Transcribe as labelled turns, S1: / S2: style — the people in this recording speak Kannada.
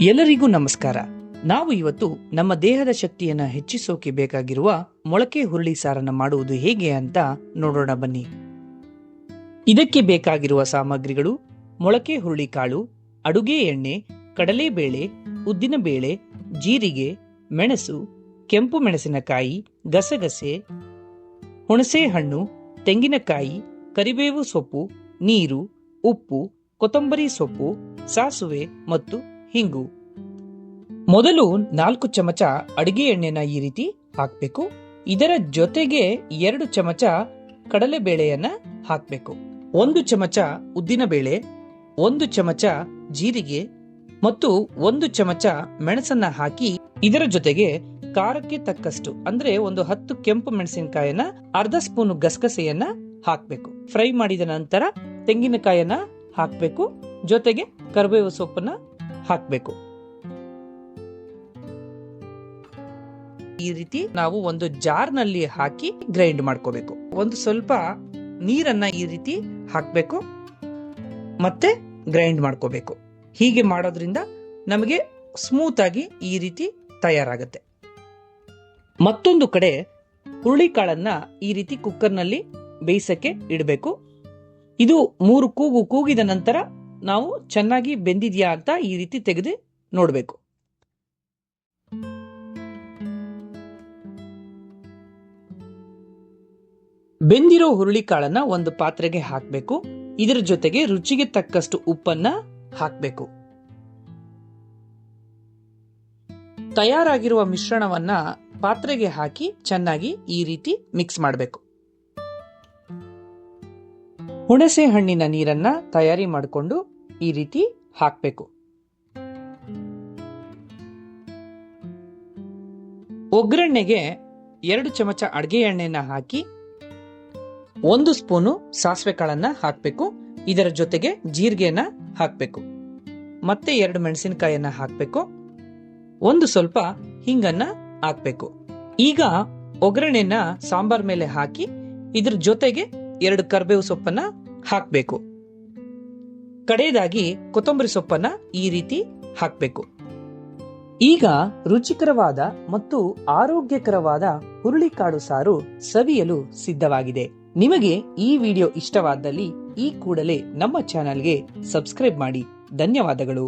S1: ಎಲ್ಲರಿಗೂ ನಮಸ್ಕಾರ. ನಾವು ಇವತ್ತು ನಮ್ಮ ದೇಹದ ಶಕ್ತಿಯನ್ನ ಹೆಚ್ಚಿಸೋಕೆ ಬೇಕಾಗಿರುವ ಮೊಳಕೆ ಹುರುಳಿ ಸಾರನ್ನ ಮಾಡುವುದು ಹೇಗೆ ಅಂತ ನೋಡೋಣ ಬನ್ನಿ. ಇದಕ್ಕೆ ಬೇಕಾಗಿರುವ ಸಾಮಗ್ರಿಗಳು ಮೊಳಕೆ ಹುರುಳಿ ಕಾಳು, ಅಡುಗೆ ಎಣ್ಣೆ, ಕಡಲೆಬೇಳೆ ಉದ್ದಿನಬೇಳೆ ಜೀರಿಗೆ, ಮೆಣಸು, ಕೆಂಪು ಮೆಣಸಿನಕಾಯಿ, ಗಸಗಸೆ, ಹುಣಸೆ ಹಣ್ಣು, ತೆಂಗಿನಕಾಯಿ, ಕರಿಬೇವು ಸೊಪ್ಪು, ನೀರು, ಉಪ್ಪು, ಕೊತ್ತಂಬರಿ ಸೊಪ್ಪು, ಸಾಸುವೆ ಮತ್ತು ಹಿಂಗು. ಮೊದಲು ನಾಲ್ಕು ಚಮಚ ಅಡಿಗೆ ಎಣ್ಣೆನ ಈ ರೀತಿ ಹಾಕಬೇಕು. ಇದರ ಜೊತೆಗೆ ಎರಡು ಚಮಚ ಕಡಲೆಬೇಳೆಯನ್ನ ಹಾಕಬೇಕು. ಒಂದು ಚಮಚ ಉದ್ದಿನಬೇಳೆ, ಒಂದು ಚಮಚ ಜೀರಿಗೆ ಮತ್ತು ಒಂದು ಚಮಚ ಮೆಣಸನ್ನ ಹಾಕಿ ಇದರ ಜೊತೆಗೆ ಖಾರಕ್ಕೆ ತಕ್ಕಷ್ಟು, ಅಂದ್ರೆ ಒಂದು ಹತ್ತು ಕೆಂಪು ಮೆಣಸಿನಕಾಯನ್ನ, ಅರ್ಧ ಸ್ಪೂನ್ ಗಸಗಸೆಯನ್ನ ಹಾಕಬೇಕು. ಫ್ರೈ ಮಾಡಿದ ನಂತರ ತೆಂಗಿನಕಾಯನ್ನ ಹಾಕಬೇಕು. ಜೊತೆಗೆ ಕರಿಬೇವು ಸೊಪ್ಪನ್ನ ಹಾಕಬೇಕು. ಈ ರೀತಿ ನಾವು ಒಂದು ಜಾರ್ನಲ್ಲಿ ಹಾಕಿ ಗ್ರೈಂಡ್ ಮಾಡ್ಕೋಬೇಕು. ಒಂದು ಸ್ವಲ್ಪ ನೀರನ್ನ ಈ ರೀತಿ ಹಾಕಬೇಕು. ಮತ್ತೆ ಗ್ರೈಂಡ್ ಮಾಡ್ಕೋಬೇಕು. ಹೀಗೆ ಮಾಡೋದ್ರಿಂದ ನಮಗೆ ಸ್ಮೂತ್ ಆಗಿ ಈ ರೀತಿ ತಯಾರಾಗುತ್ತೆ. ಮತ್ತೊಂದು ಕಡೆ ಹುರುಳಿಕಾಳನ್ನ ಈ ರೀತಿ ಕುಕ್ಕರ್ನಲ್ಲಿ ಬೇಯಿಸಕ್ಕೆ ಇಡಬೇಕು. ಇದು ಮೂರು ಕೂಗು ಕೂಗಿದ ನಂತರ ನಾವು ಚೆನ್ನಾಗಿ ಬೆಂದಿದೆಯಾ ಅಂತ ಈ ರೀತಿ ತೆಗೆದು ನೋಡಬೇಕು. ಬೆಂದಿರೋ ಹುರುಳಿಕಾಳನ್ನ ಒಂದು ಪಾತ್ರೆಗೆ ಹಾಕಬೇಕು. ಇದರ ಜೊತೆಗೆ ರುಚಿಗೆ ತಕ್ಕಷ್ಟು ಉಪ್ಪನ್ನ ಹಾಕಬೇಕು. ತಯಾರಾಗಿರುವ ಮಿಶ್ರಣವನ್ನ ಪಾತ್ರೆಗೆ ಹಾಕಿ ಚೆನ್ನಾಗಿ ಈ ರೀತಿ ಮಿಕ್ಸ್ ಮಾಡಬೇಕು. ಹುಣಸೆ ಹಣ್ಣಿನ ನೀರನ್ನ ತಯಾರಿ ಮಾಡಿಕೊಂಡು ಈ ರೀತಿ ಹಾಕಬೇಕು. ಒಗ್ಗರಣೆಗೆ ಎರಡು ಚಮಚ ಅಡಿಗೆ ಎಣ್ಣೆನ ಹಾಕಿ ಒಂದು ಸ್ಪೂನು ಸಾಸಿವೆ ಕಾಳನ್ನ ಹಾಕಬೇಕು. ಇದರ ಜೊತೆಗೆ ಜೀರಿಗೆನ ಹಾಕಬೇಕು. ಮತ್ತೆ ಎರಡು ಮೆಣಸಿನಕಾಯಿಯನ್ನ ಹಾಕಬೇಕು. ಒಂದು ಸ್ವಲ್ಪ ಹಿಂಗನ್ನ ಹಾಕಬೇಕು. ಈಗ ಒಗ್ಗರಣೆನ ಸಾಂಬಾರ್ ಮೇಲೆ ಹಾಕಿ ಇದ್ರ ಜೊತೆಗೆ ಎರಡು ಕರ್ಬೇವು ಸೊಪ್ಪನ್ನ ಹಾಕಬೇಕು. ಕಡೆಯದಾಗಿ ಕೊತ್ತಂಬರಿ ಸೊಪ್ಪನ್ನ ಈ ರೀತಿ ಹಾಕಬೇಕು. ಈಗ ರುಚಿಕರವಾದ ಮತ್ತು ಆರೋಗ್ಯಕರವಾದ ಹುರುಳಿಕಾಳು ಸಾರು ಸವಿಯಲು ಸಿದ್ಧವಾಗಿದೆ. ನಿಮಗೆ ಈ ವಿಡಿಯೋ ಇಷ್ಟವಾದಲ್ಲಿ ಈ ಕೂಡಲೇ ನಮ್ಮ ಚಾನೆಲ್ಗೆ ಸಬ್ಸ್ಕ್ರೈಬ್ ಮಾಡಿ. ಧನ್ಯವಾದಗಳು.